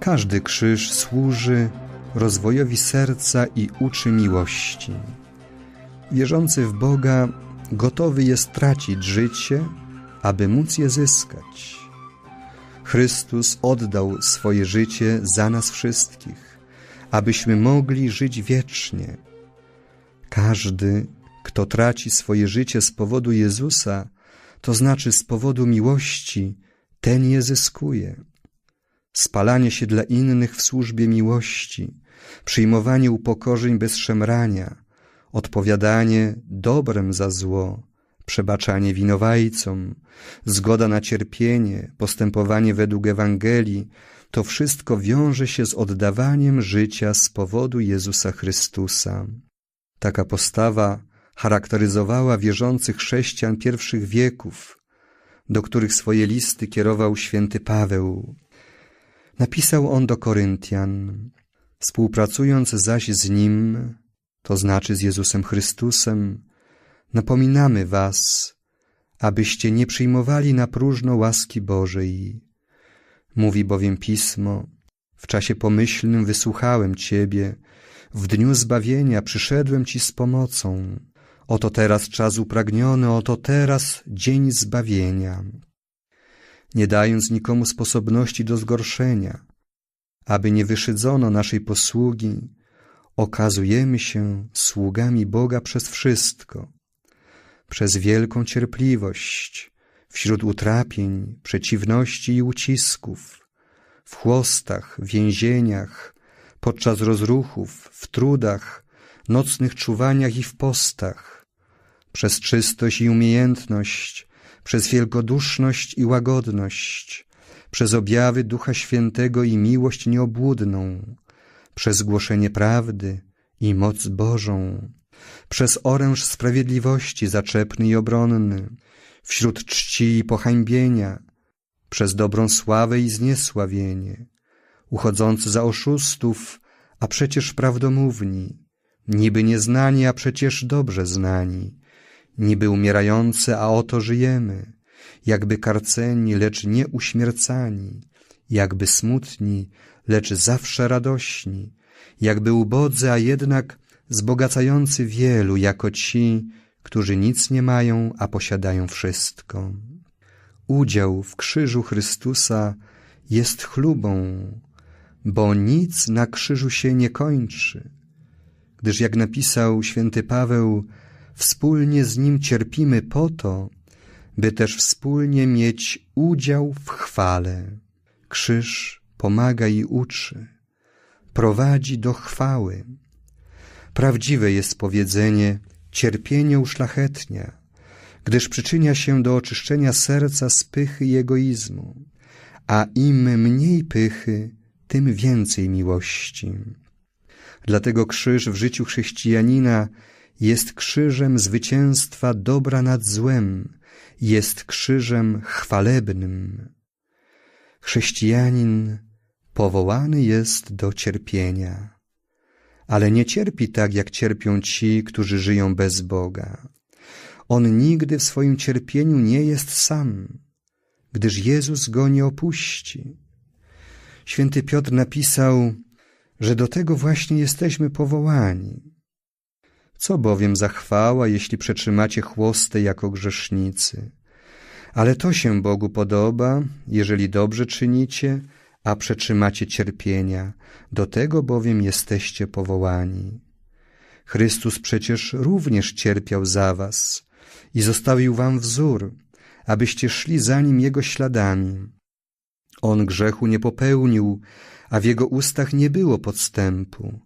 Każdy krzyż służy rozwojowi serca i uczy miłości. Wierzący w Boga gotowy jest tracić życie, aby móc je zyskać. Chrystus oddał swoje życie za nas wszystkich, abyśmy mogli żyć wiecznie. Każdy, kto traci swoje życie z powodu Jezusa, to znaczy z powodu miłości, ten je zyskuje. Spalanie się dla innych w służbie miłości, przyjmowanie upokorzeń bez szemrania, odpowiadanie dobrem za zło, przebaczanie winowajcom, zgoda na cierpienie, postępowanie według Ewangelii, to wszystko wiąże się z oddawaniem życia z powodu Jezusa Chrystusa. Taka postawa charakteryzowała wierzących chrześcijan pierwszych wieków, do których swoje listy kierował święty Paweł. Napisał on do Koryntian, współpracując zaś z nim, to znaczy z Jezusem Chrystusem, napominamy was, abyście nie przyjmowali na próżno łaski Bożej. Mówi bowiem Pismo, w czasie pomyślnym wysłuchałem Ciebie, w dniu zbawienia przyszedłem Ci z pomocą. Oto teraz czas upragniony, oto teraz dzień zbawienia. Nie dając nikomu sposobności do zgorszenia, aby nie wyszydzono naszej posługi, okazujemy się sługami Boga przez wszystko, przez wielką cierpliwość, wśród utrapień, przeciwności i ucisków, w chłostach, więzieniach, podczas rozruchów, w trudach, nocnych czuwaniach i w postach, przez czystość i umiejętność, przez wielkoduszność i łagodność, przez objawy Ducha Świętego i miłość nieobłudną, przez głoszenie prawdy i moc Bożą, przez oręż sprawiedliwości zaczepny i obronny, wśród czci i pohańbienia, przez dobrą sławę i zniesławienie, uchodzący za oszustów, a przecież prawdomówni, niby nieznani, a przecież dobrze znani, niby umierający, a oto żyjemy, jakby karceni, lecz nie uśmiercani, jakby smutni, lecz zawsze radośni, jakby ubodzy, a jednak zbogacający wielu, jako ci, którzy nic nie mają, a posiadają wszystko. Udział w krzyżu Chrystusa jest chlubą, bo nic na krzyżu się nie kończy, gdyż jak napisał święty Paweł, wspólnie z Nim cierpimy po to, by też wspólnie mieć udział w chwale. Krzyż pomaga i uczy, prowadzi do chwały. Prawdziwe jest powiedzenie cierpienie uszlachetnia, gdyż przyczynia się do oczyszczenia serca z pychy i egoizmu, a im mniej pychy, tym więcej miłości. Dlatego krzyż w życiu chrześcijanina jest krzyżem zwycięstwa dobra nad złem, jest krzyżem chwalebnym. Chrześcijanin powołany jest do cierpienia, ale nie cierpi tak, jak cierpią ci, którzy żyją bez Boga. On nigdy w swoim cierpieniu nie jest sam, gdyż Jezus go nie opuści. Święty Piotr napisał, że do tego właśnie jesteśmy powołani. Co bowiem za chwała, jeśli przetrzymacie chłostę jako grzesznicy? Ale to się Bogu podoba, jeżeli dobrze czynicie, a przetrzymacie cierpienia, do tego bowiem jesteście powołani. Chrystus przecież również cierpiał za was i zostawił wam wzór, abyście szli za nim Jego śladami. On grzechu nie popełnił, a w Jego ustach nie było podstępu.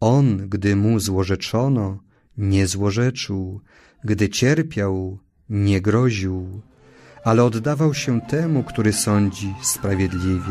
On, gdy mu złorzeczono, nie złorzeczył, gdy cierpiał, nie groził, ale oddawał się temu, który sądzi sprawiedliwie.